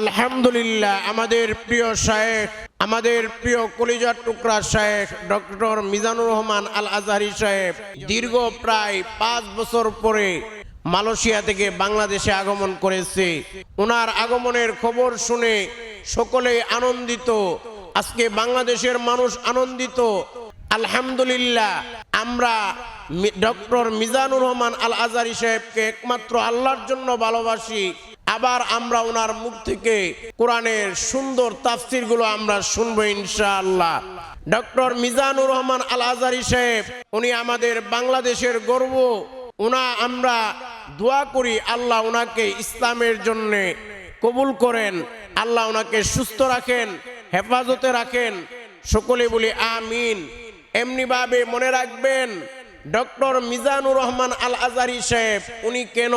আলহামদুলিল্লাহ, আমাদের প্রিয় শায়েখ, আমাদের প্রিয় কলিজার টুকরা শায়েখ, ডক্টর মিজানুর রহমান আল আজহারি সাহেব, দীর্ঘ প্রায় পাঁচ বছর পরে মালয়েশিয়া থেকে বাংলাদেশে আগমন করেছে। ওনার আগমনের খবর শুনে সকলেই আনন্দিত, আজকে বাংলাদেশের মানুষ আনন্দিত। আলহামদুলিল্লাহ, আমরা ডক্টর মিজানুর রহমান আল আজারি সাহেবকে একমাত্র আল্লাহর জন্য ভালোবাসি। আবার আমরা ওনার মুখ থেকে কোরআনের সুন্দর তাফসিরগুলো আমরা শুনব ইনশাআল্লাহ। ডক্টর মিজানুর রহমান আল আজারি সাহেব, উনি আমাদের বাংলাদেশের গর্ব। উনা আমরা দোয়া করি আল্লাহ ওনাকে ইসলামের জন্যে কবুল করেন, আল্লাহ ওনাকে সুস্থ রাখেন, হেফাজতে রাখেন। সকলে বলি আমিন। এমনিভাবে মনে রাখবেন, ডক্টর মিজানুর রহমান আল আজারি সাহেব, উনি কেন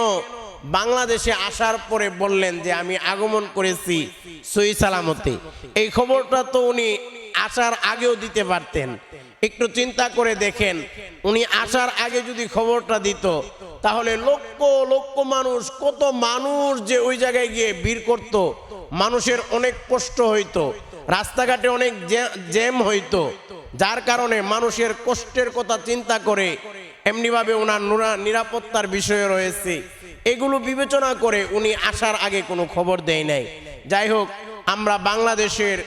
বাংলাদেশে আসার পরে বললেন যে আমি আগমন করেছি সই সালামতে। এই খবরটা তো উনি আসার আগেও দিতে পারতেন। একটু চিন্তা করে দেখেন, উনি আসার আগে যদি খবরটা দিত, তাহলে লক্ষ লক্ষ মানুষ, কত মানুষ যে ওই জায়গায় গিয়ে ভিড় করত। মানুষের অনেক কষ্ট হইতো, রাস্তাঘাটে অনেক জ্যা- জ্যাম হইতো। যার কারণে মানুষের কষ্টের কথা চিন্তা করে, এমনিভাবে ওনার নুরা- নিরাপত্তার বিষয় রয়েছে। এগুলো বিবেচনা করে উনি আসার আগে কোনো খবর দেয় নাই। যাই হোক, আমরা বাংলাদেশের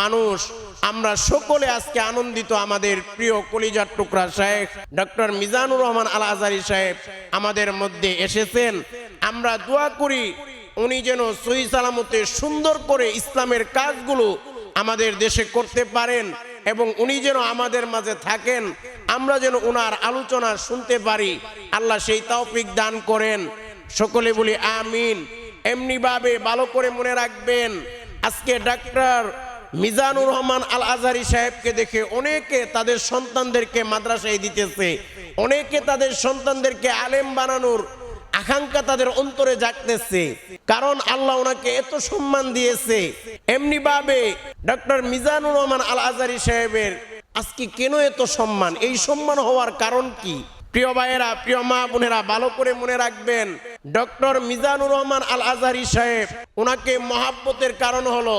মানুষ, আমরা সকলে আজকে আনন্দিত আমাদের প্রিয় কলিজার টুকরা সাহেব ডক্টর মিজানুর রহমান আল আজারি সাহেব আমাদের মধ্যে এসেছেন। আমরা দোয়া করি উনি যেন সহি সালামতে সুন্দর করে ইসলামের কাজগুলো আমাদের দেশে করতে পারেন এবং উনি যেন আমাদের মাঝে থাকেন। আমরা যেন ওনার আলোচনা শুনতে পারি। আল্লাহ সেই তৌফিক দান করেন। সকলে বলি আমিন। এমনিভাবে ভালো করে মনে রাখবেন, আজকে ডাক্তার মিজানুর রহমান আল আজহারি সাহেবকে দেখে অনেকে তাদের সন্তানদেরকে মাদ্রাসায় দিতেছে, অনেকে তাদের সন্তানদেরকে আলেম বানানোর আকাঙ্ক্ষা তাদের অন্তরে জাগতেছে, কারণ আল্লাহ ওনাকে এত সম্মান দিয়েছে। এমনি ভাবে ডক্টর মিজানুর রহমান আল আজারি সাহেবের আজকে কেন এত সম্মান? এই সম্মান হওয়ার কারণ কি? প্রিয় ভাইয়েরা, প্রিয় মা বোনেরা, ভালো করে মনে রাখবেন, ডক্টর মিজানুর রহমান আল আজারি সাহেব ওনাকে মহাব্বতের কারণ হলো,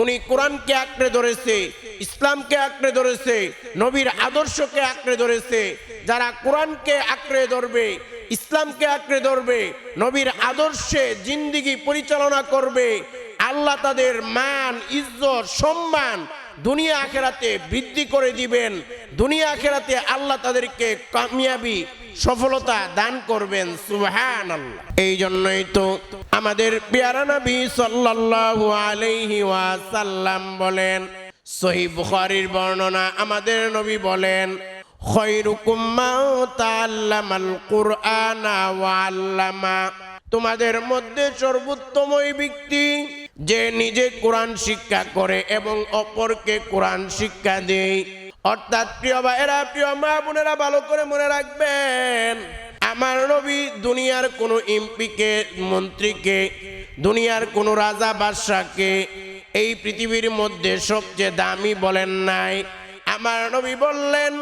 উনি কোরআনকে আঁকড়ে ধরেছে, ইসলামকে আঁকড়ে ধরেছে, নবীর আদর্শকে আঁকড়ে ধরেছে, যারা কোরআনকে আঁকড়ে ধরবে, ইসলামকে আঁকড়ে ধরবে, নবীর আদর্শে জিন্দিগি পরিচালনা করবে আল্লাহ তাদের মান, ইজ্জত, সম্মান দুনিয়া আখেরাতে বৃদ্ধি করে দিবেন। দুনিয়া আখেরাতে আল্লাহ তাদেরকে কামিয়াবি, সফলতা দান করবেন। সুবহান এই জন্যই তো আমাদের পেয়ারা নবী সাল্লাল্লাহু আলাইহি ওয়াসাল্লাম বলেন সহি বুখারীর বর্ণনা আমাদের নবী বলেন, খৈরুকুম মান তাআল্লামাল কুরআনা ওয়া তোমাদের মধ্যে সর্বোত্তম ব্যক্তি যে নিজে কোরআন শিক্ষা করে এবং অপরকে কোরআন শিক্ষা দেয়। অর্থাৎ প্রিয় বা এরা প্রিয় মা বোনেরা, ভালো করে মনে রাখবেন, আমার নবী দুনিয়ার কোনো এমপিকে, মন্ত্রীকে, দুনিয়ার কোনো রাজা বাদশাকে এই পৃথিবীর মধ্যে সবচেয়ে দামি বলেন নাই। আমার নবী বললেন,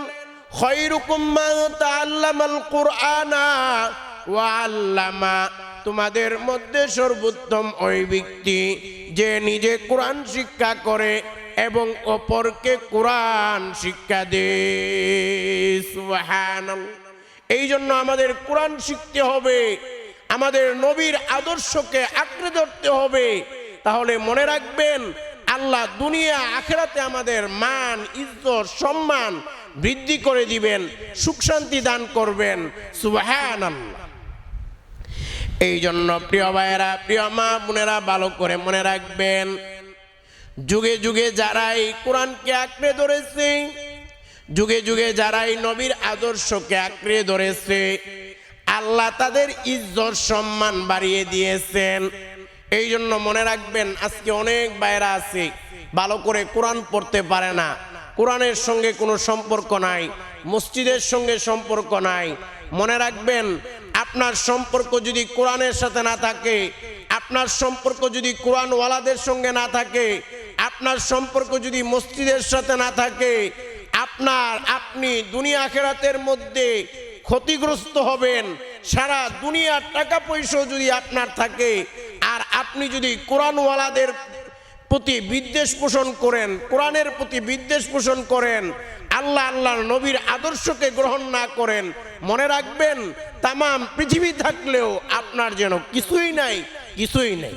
খৈরুকুম মান তাআল্লামাল কুরআনা ওয়া আল্লামা তোমাদের মধ্যে সর্বোত্তম ওই ব্যক্তি যে নিজে কোরআন শিক্ষা করে এবং অপরকে কোরআন শিক্ষা সুবহানাল্লাহ। এই জন্য আমাদের কোরআন শিখতে হবে, আমাদের নবীর আদর্শকে আঁকড়ে ধরতে হবে। তাহলে মনে রাখবেন, আল্লাহ দুনিয়া আখেরাতে আমাদের মান, ইজ্জত, সম্মান বৃদ্ধি করে দিবেন, সুখ শান্তি দান করবেন। সুবাহান এই জন্য প্রিয় ভাইয়েরা, প্রিয় মা বোনেরা, ভালো করে মনে রাখবেন। যুগে যুগে যারা এই কোরআনকে আঁকড়ে ধরেছে, যুগে যুগে যারা এই নবীর আদর্শকে আঁকড়ে ধরেছে, আল্লাহ তাদের ইজ্জত সম্মান বাড়িয়ে দিয়েছেন। এই জন্য মনে রাখবেন, আজকে অনেক বাইরা আছে, ভালো করে কোরআন পড়তে পারে না। কোরআনের সঙ্গে কোনো সম্পর্ক নাই, মসজিদের সঙ্গে সম্পর্ক নাই। মনে রাখবেন আপনার সম্পর্ক যদি কোরআনের সাথে না থাকে, আপনার সম্পর্ক যদি কোরআনওয়ালাদের সঙ্গে না থাকে, আপনার সম্পর্ক যদি মসজিদের সাথে না থাকে, আপনার, আপনি দুনিয়া খেরাতের মধ্যে ক্ষতিগ্রস্ত হবেন। সারা দুনিয়ার টাকা পয়সা যদি আপনার থাকে, আর আপনি যদি কোরআনওয়ালাদের প্রতি বিদ্বেষ পোষণ করেন, কোরআনের প্রতি বিদ্বেষ পোষণ করেন, আল্লাহ আল্লাহর নবীর আদর্শকে গ্রহণ না করেন, মনে রাখবেন তাম পৃথিবী থাকলেও আপনার যেন কিছুই নাই কিছুই নাই।